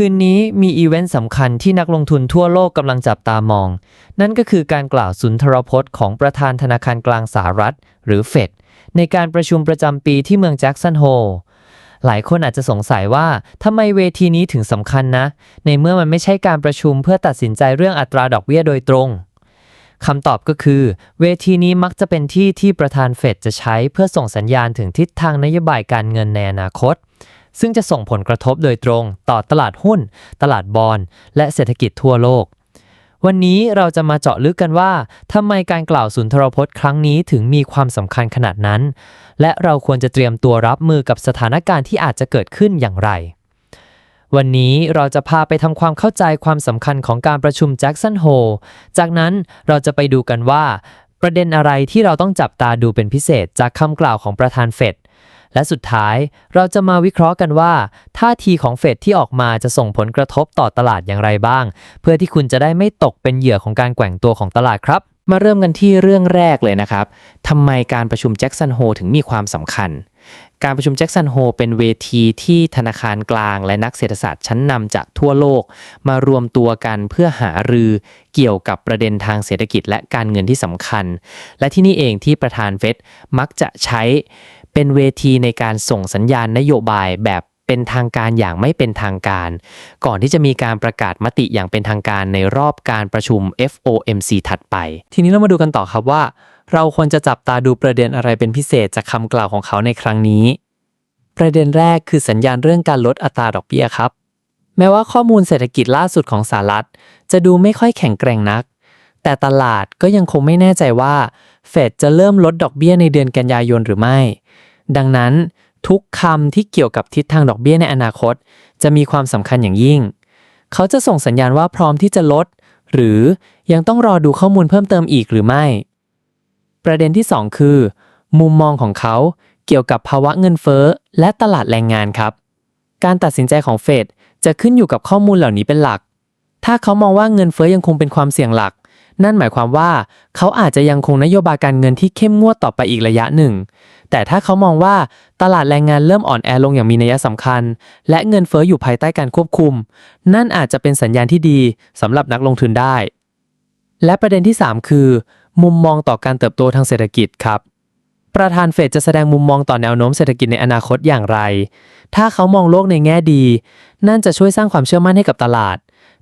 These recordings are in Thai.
คืนนี้มีอีเวนต์สำคัญที่นักลงทุนทั่วโลกกำลังจับตามอง นั่นก็คือการกล่าวสุนทรพจน์ของประธานธนาคารกลางสหรัฐ หรือเฟดในการประชุมประจำปีที่เมืองแจ็กสันโฮลหลายคนอาจจะสงสัยว่าทำไมเวทีนี้ถึงสำคัญนะ ในเมื่อมันไม่ใช่การประชุมเพื่อตัดสินใจเรื่องอัตราดอกเบี้ยโดยตรงคำตอบก็คือ เวทีนี้มักจะเป็นที่ที่ประธานเฟดจะใช้เพื่อส่งสัญญาณถึงทิศทางนโยบายการเงินในอนาคต ซึ่งจะส่งผลกระทบโดยตรงต่อตลาดหุ้น ตลาดบอลและเศรษฐกิจทั่วโลก วันนี้เราจะมาเจาะลึกกันว่าทำไมการกล่าวสุนทรพจน์ครั้งนี้ถึงมีความสำคัญขนาดนั้น และเราควรจะเตรียมตัวรับมือกับสถานการณ์ที่อาจจะเกิดขึ้นอย่างไร วันนี้เราจะพาไปทำความเข้าใจความสำคัญของการประชุมแจ็กสันโฮจากนั้นเราจะไปดูกันว่าประเด็นอะไรที่เราต้องจับตาดูเป็นพิเศษจากคำกล่าวของประธานเฟด และสุดท้ายเราจะมาวิเคราะห์กันว่า ท่าทีของเฟดที่ออกมาจะส่งผลกระทบต่อตลาดอย่างไรบ้าง เพื่อที่คุณจะได้ไม่ตกเป็นเหยื่อของการแกว่งตัวของตลาดครับ มาเริ่มกันที่เรื่องแรกเลยนะครับทำไมการประชุมแจ็กสันโฮถึงมีความสำคัญการประชุมแจ็กสันโฮเป็นเวทีที่ธนาคารกลางและนักเศรษฐศาสตร์ชั้นนำจากทั่วโลก มารวมตัวกันเพื่อหารือเกี่ยวกับประเด็นทางเศรษฐกิจและการเงินที่สำคัญ และที่นี่เองที่ประธานเฟดมักจะใช้ เป็นเวทีในการส่งสัญญาณนโยบายแบบเป็นทางการอย่างไม่เป็นทางการ ก่อนที่จะมีการประกาศมติอย่างเป็นทางการในรอบการประชุม FOMC ถัดไป ทีนี้เรามาดูกันต่อครับว่า เราควรจะจับตาดูประเด็นอะไรเป็นพิเศษจากคำกล่าวของเขาในครั้งนี้ ประเด็นแรกคือสัญญาณเรื่องการลดอัตราดอกเบี้ยครับ แม้ว่าข้อมูลเศรษฐกิจล่าสุดของสหรัฐ จะดูไม่ค่อยแข็งแกร่งนัก แต่ตลาดก็ยังคงไม่แน่ใจว่าเฟดจะเริ่มลดดอกเบี้ยในเดือนกันยายนหรือไม่ ดังนั้นทุกคำที่เกี่ยวกับทิศทางดอกเบี้ยในอนาคต จะมีความสำคัญอย่างยิ่ง เขาจะส่งสัญญาณว่าพร้อมที่จะลด หรือยังต้องรอดูข้อมูลเพิ่มเติมอีกหรือไม่ ประเด็นที่ 2 คือ มุมมองของเขาเกี่ยวกับภาวะเงินเฟ้อและตลาดแรงงานครับ การตัดสินใจของเฟดจะขึ้นอยู่กับข้อมูลเหล่านี้เป็นหลัก ถ้าเขามองว่าเงินเฟ้อยังคงเป็นความเสี่ยงหลัก นั่นหมายความว่าเขาอาจจะยังคงนโยบายการเงินที่เข้มงวดต่อไปอีกระยะหนึ่ง แต่ถ้าเขามองว่าตลาดแรงงานเริ่มอ่อนแอลงอย่างมีนัยสำคัญ และเงินเฟ้ออยู่ภายใต้การควบคุม นั่นอาจจะเป็นสัญญาณที่ดีสำหรับนักลงทุนได้ และประเด็นที่ 3 คือ มุมมองต่อการเติบโตทางเศรษฐกิจครับประธานเฟดจะแสดงมุมมองต่อแนวโน้มเศรษฐกิจในอนาคตอย่างไร ถ้าเขามองโลกในแง่ดี นั่นจะช่วยสร้างความเชื่อมั่นให้กับตลาด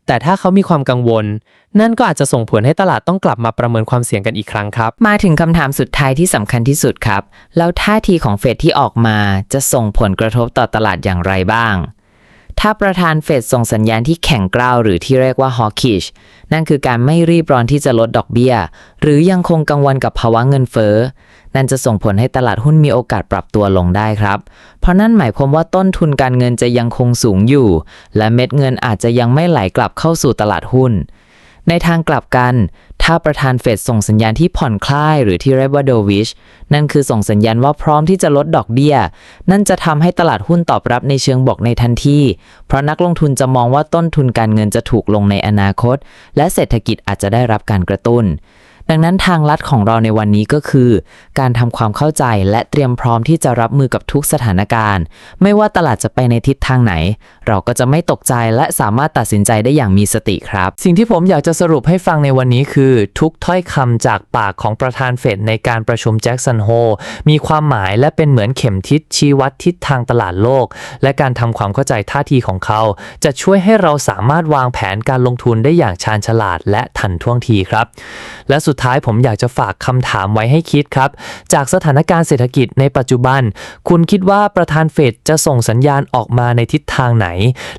แต่ถ้าเขามีความกังวล นั่นก็อาจจะส่งผลให้ตลาดต้องกลับมาประเมินความเสี่ยงกันอีกครั้งครับ มาถึงคำถามสุดท้ายที่สำคัญที่สุดครับ แล้วท่าทีของเฟดที่ออกมาจะส่งผลกระทบต่อตลาดอย่างไรบ้าง ถ้าประธานเฟดส่งสัญญาณที่แข็งกร้าวหรือที่เรียกว่า hawkish นั่นคือการไม่รีบร้อนที่จะลดดอกเบี้ย หรือยังคงกังวลกับภาวะเงินเฟ้อ นั่นจะส่งผลให้ตลาดหุ้นมีโอกาสปรับตัวลงได้ครับ เพราะนั่นหมายความว่าต้นทุนการเงินจะยังคงสูงอยู่ และเม็ดเงินอาจจะยังไม่ไหลกลับเข้าสู่ตลาดหุ้น ในทางกลับกัน ถ้าประธานเฟดส่งสัญญาณที่ผ่อนคลายหรือที่เรียกว่าโดวิช นั่นคือส่งสัญญาณว่าพร้อมที่จะลดดอกเบี้ย นั่นจะทำให้ตลาดหุ้นตอบรับในเชิงบวกในทันที เพราะนักลงทุนจะมองว่าต้นทุนการเงินจะถูกลงในอนาคต และเศรษฐกิจอาจจะได้รับการกระตุ้น ดังนั้นทางลัดของเราในวันนี้ก็คือ การทำความเข้าใจและเตรียมพร้อมที่จะรับมือกับทุกสถานการณ์ ไม่ว่าตลาดจะไปในทิศทางไหน เราก็จะไม่ตกใจและสามารถตัดสินใจได้อย่างมีสติครับ สิ่งที่ผมอยากจะสรุปให้ฟังในวันนี้คือ ทุกถ้อยคำจากปากของประธานเฟดในการประชุมแจ็กสันโฮมีความหมายและเป็นเหมือนเข็มทิศชี้วัดทิศทางตลาดโลก และการทำความเข้าใจท่าทีของเขา จะช่วยให้เราสามารถวางแผนการลงทุนได้อย่างชาญฉลาดและทันท่วงทีครับ และสุดท้ายผมอยากจะฝากคำถามไว้ให้คิดครับ จากสถานการณ์เศรษฐกิจในปัจจุบัน คุณคิดว่าประธานเฟดจะส่งสัญญาณออกมาในทิศทางไหน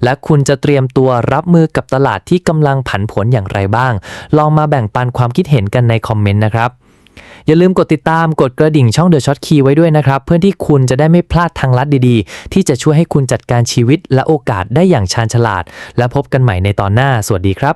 และคุณจะเตรียมตัวรับมือกับตลาดที่กำลังผันผวนอย่างไรบ้าง ลองมาแบ่งปันความคิดเห็นกันในคอมเมนต์นะครับอย่าลืมกดติดตามกดกระดิ่งช่อง The Short Key ไว้ด้วยนะครับ เพื่อที่คุณจะได้ไม่พลาดทางลัดดีๆ ที่จะช่วยให้คุณจัดการชีวิตและโอกาสได้อย่างชาญฉลาด และพบกันใหม่ในตอนหน้า สวัสดีครับ